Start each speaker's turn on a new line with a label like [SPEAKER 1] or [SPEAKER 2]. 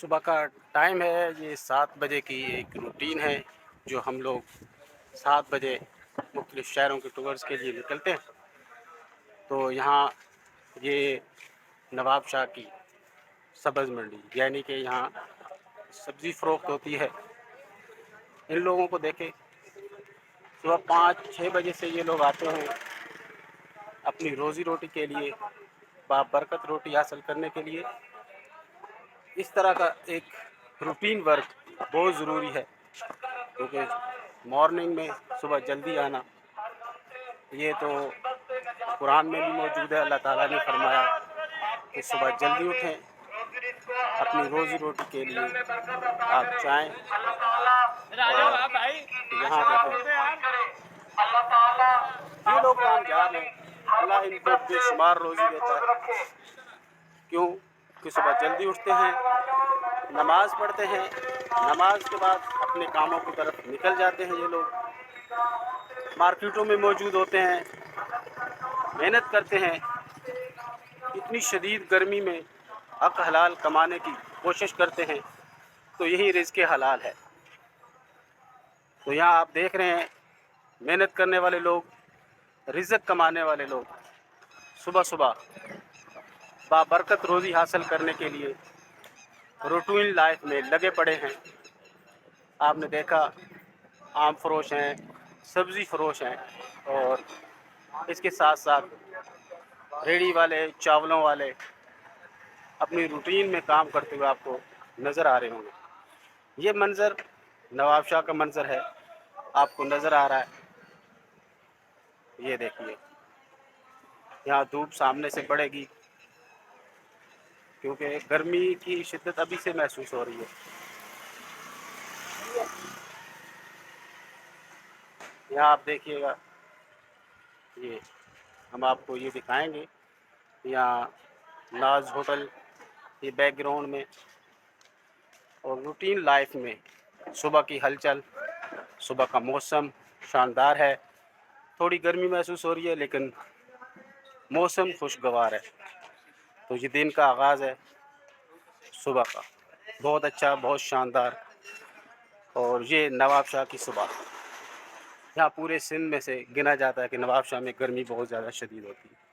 [SPEAKER 1] صبح کا ٹائم ہے، یہ سات بجے کی ایک روٹین ہے جو ہم لوگ سات بجے مختلف شہروں کے ٹورز کے لیے نکلتے ہیں۔ تو یہاں یہ نواب شاہ کی سبز منڈی یعنی کہ یہاں سبزی فروخت ہوتی ہے۔ ان لوگوں کو دیکھیں، صبح پانچ، چھ بجے سے یہ لوگ آتے ہیں اپنی روزی روٹی کے لیے بابرکت روٹی حاصل کرنے کے لیے۔ اس طرح کا ایک روٹین ورک بہت ضروری ہے۔ کیونکہ مارننگ میں صبح جلدی آنا، یہ تو قرآن میں بھی موجود ہے۔ اللہ تعالیٰ نے فرمایا کہ صبح جلدی اٹھیں، اپنی روزی روٹی کے لیے آپ جائیں۔ یہاں یہ لوگ کامیاب ہیں، اللہ ان کو بے شمار روزی دیتا ہے۔ کیوں؟ کہ صبح جلدی اٹھتے ہیں، نماز پڑھتے ہیں، نماز کے بعد اپنے کاموں کی طرف نکل جاتے ہیں یہ لوگ۔ مارکیٹوں میں موجود ہوتے ہیں، محنت کرتے ہیں۔ اتنی شدید گرمی میں حق حلال کمانے کی کوشش کرتے ہیں، تو یہی رزق حلال ہے۔ تو یہاں آپ دیکھ رہے ہیں، محنت کرنے والے لوگ، رزق کمانے والے لوگ۔ صبح صبح بابرکت روزی حاصل کرنے کے لیے روٹین لائف میں لگے پڑے ہیں۔ آپ نے دیکھا، آم فروش ہیں، سبزی فروش ہیں اور اس کے ساتھ ساتھ ریڑھی والے، چاولوں والے اپنی روٹین میں کام کرتے ہوئے آپ کو نظر آ رہے ہوں گے۔ یہ منظر نواب شاہ کا منظر ہے۔ آپ کو نظر آ رہا ہے۔ یہ دیکھیے۔ یہاں دھوپ سامنے سے پڑے گی۔ کیونکہ گرمی کی شدت ابھی سے محسوس ہو رہی ہے۔ یہاں آپ دیکھیے گا۔ یہ ہم آپ کو یہ دکھائیں گے۔ یہاں ناز ہوٹل یہ بیک گراؤنڈ میں اور روٹین لائف میں صبح کی ہلچل، صبح کا موسم شاندار ہے۔ تھوڑی گرمی محسوس ہو رہی ہے، لیکن موسم خوشگوار ہے۔ تو یہ دن کا آغاز ہے صبح کا۔ بہت اچھا بہت شاندار۔ اور یہ نواب شاہ کی صبح۔ یہاں پورے سندھ میں سے گنا جاتا ہے کہ نواب شاہ میں گرمی بہت زیادہ شدید ہوتی ہے۔